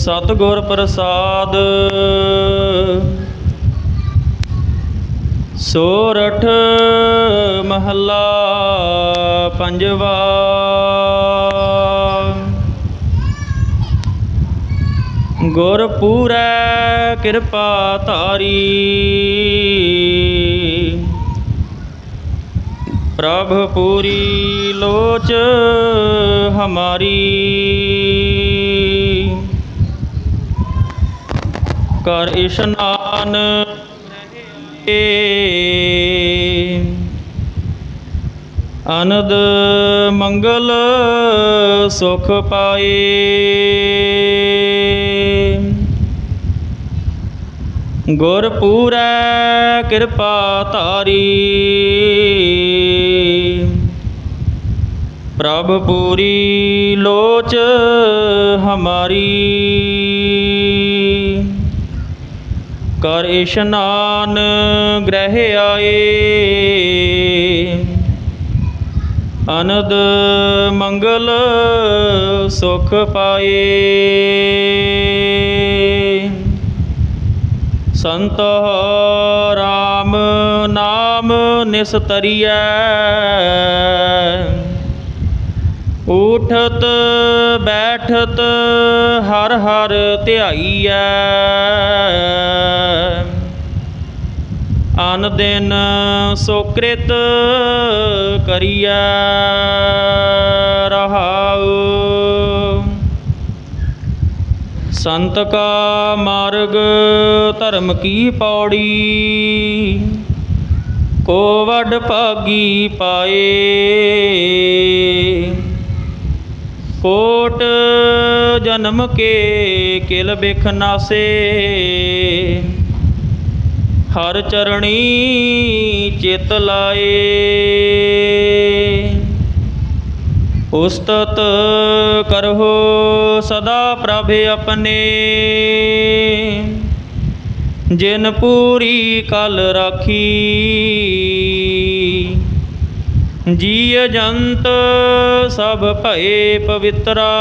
ਸਤਿਗੁਰ ਪ੍ਰਸਾਦ। ਸੋਰਠ ਮਹੱਲਾ ਪੰਜਵਾ। ਗੁਰ ਪੂਰੈ ਕਿਰਪਾ ਧਾਰੀ। ਪ੍ਰਭ ਪੂਰੀ ਲੋਚ ਹਮਾਰੀ। ਕਰ ਇਸ਼ਨਾਨ ਅਨੰਦ ਮੰਗਲ ਸੁਖ ਪਾਏ। ਗੁਰ ਪੂਰੈ ਕਿਰਪਾ ਤਾਰੀ ਪ੍ਰਭ ਪੂਰੀ ਲੋਚ ਹਮਾਰੀ। ਕਰ ਇਸ਼ਨਾਨ ਗ੍ਰਹਿ ਆਏ। ਅਨਦ ਮੰਗਲ ਸੁਖ ਪਾਏ। ਸੰਤ ਰਾਮ ਨਾਮ ਨਿਸਤਰੀਐ। ਉਠਤ ਬੈਠਤ ਹਰ ਹਰ ਧਿਆਈਐ। ਅਨ ਦਿਨ ਸੁਕ੍ਰਿਤ ਕਰੀਐ ਰਹਾਉ। ਸੰਤ ਕਾ ਮਾਰਗ ਧਰਮ ਕੀ ਪੌੜੀ? ਕੋ ਵੱਡ ਭਾਗੀ ਪਾਏ? ਕੋਟ ਜਨਮ ਕੇ ਕਿਲ ਬਿਖ ਨਾਸੇ? ਹਰ ਚਰਣੀ ਚਿਤ ਲਾਏ। ਉਸਤਤ ਕਰਹੁ ਸਦਾ ਪ੍ਰਭ ਆਪਣੇ। ਜਿਨ ਪੂਰੀ ਕਲ ਰਾਖੀ, ਜੀਅ ਜੰਤ ਸਭ ਭਏ ਪਵਿੱਤਰਾ।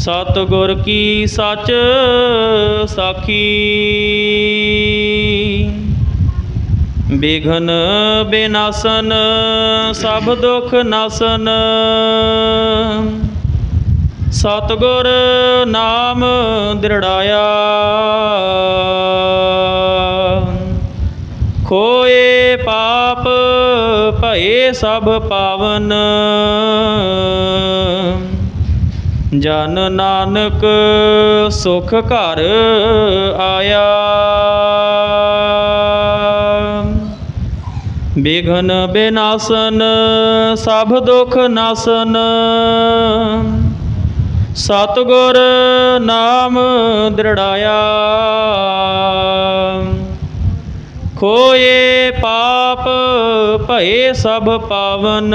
ਸਤਿਗੁਰ ਕੀ ਸੱਚ ਸਾਖੀ? ਬਿਘਨ ਬਿਨਾਸਨ, ਸਭ ਦੁਖ ਨਾਸਨ। ਸਤਿਗੁਰ ਨਾਮ ਦ੍ਰਿੜਾਇਆ। ਖੋਏ ਪਾਪ, ਭਏ ਸਭ ਪਾਵਨ। ਜਨ ਨਾਨਕ ਸੁਖ ਘਰ ਆਇਆ। ਬਿਘਨ ਬਿਨਾਸਨ, ਸਭ ਦੁਖ ਨਾਸਨ। ਸਤਿਗੁਰ ਨਾਮ ਦ੍ਰਿੜਾਇਆ। ਖੋਏ ਪਾਪ ਭਏ ਸਭ ਪਾਵਨ।